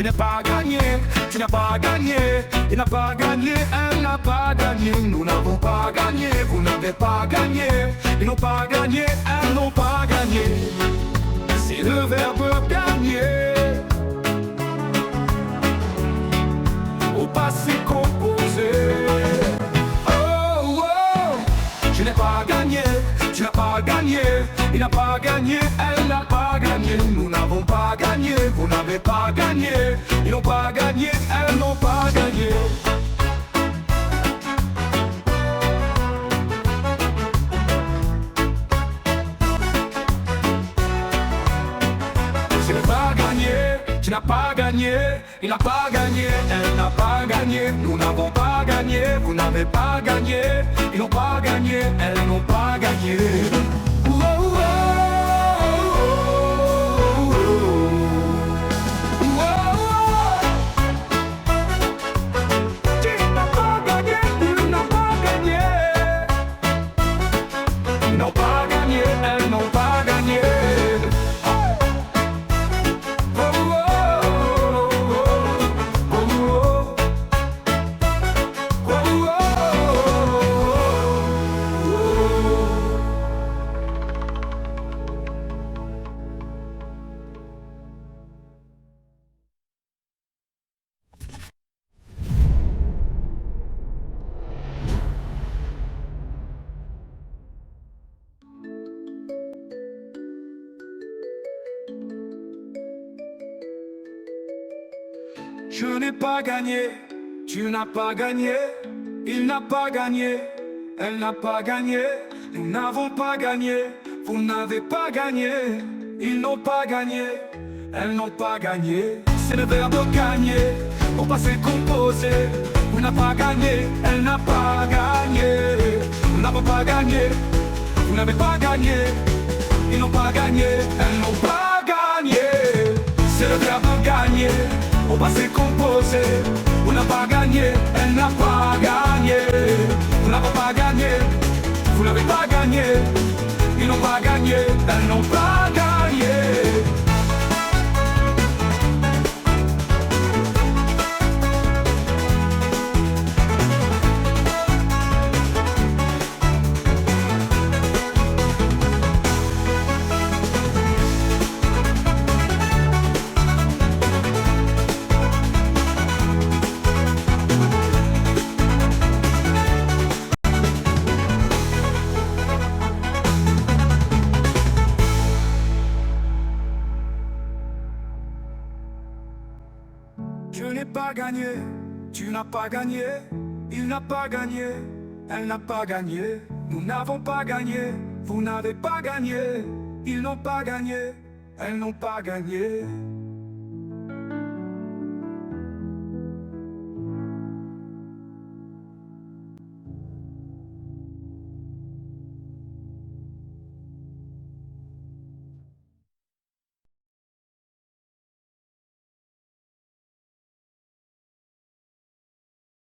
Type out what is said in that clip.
Je n'ai pas gagné, tu n'as pas gagné, il n'a pas gagné, elle n'a pas gagné, nous n'avons pas gagné, vous n'avez pas gagné, ils n'ont pas gagné, elles n'ont pas gagné. Gagné, il n'a pas gagné, elle n'a pas gagné, nous n'avons pas gagné, vous n'avez pas gagné, ils n'ont pas gagné, elles n'ont pas gagné. Je n'ai pas gagné, tu n'as pas gagné, il n'a pas gagné, elle n'a pas gagné, nous n'avons pas gagné, vous n'avez pas gagné, ils n'ont pas gagné, elles Je n'ai pas gagné, tu n'as pas gagné, il n'a pas gagné, elle n'a pas gagné, nous n'avons pas gagné, vous n'avez pas gagné, ils n'ont pas gagné, elles n'ont pas gagné. C'est le verbe gagner, au passé composé. Vous n'avez pas gagné, elle n'a pas gagné, nous n'avons pas gagné, vous n'avez pas gagné, ils n'ont pas gagné, elles n'ont pas gagné. C'est le verbe gagner, au passé composé. Vous n'avez pas gagné, elle n'a pas gagné. Vous n'avez pas gagné, vous n'avez pas gagné. Ils n'ont pas gagné, elles n'ont pas Je n'ai pas gagné, tu n'as pas gagné, il n'a pas gagné, elle n'a pas gagné, nous n'avons pas gagné, vous n'avez pas gagné, ils n'ont pas gagné, elles n'ont pas gagné.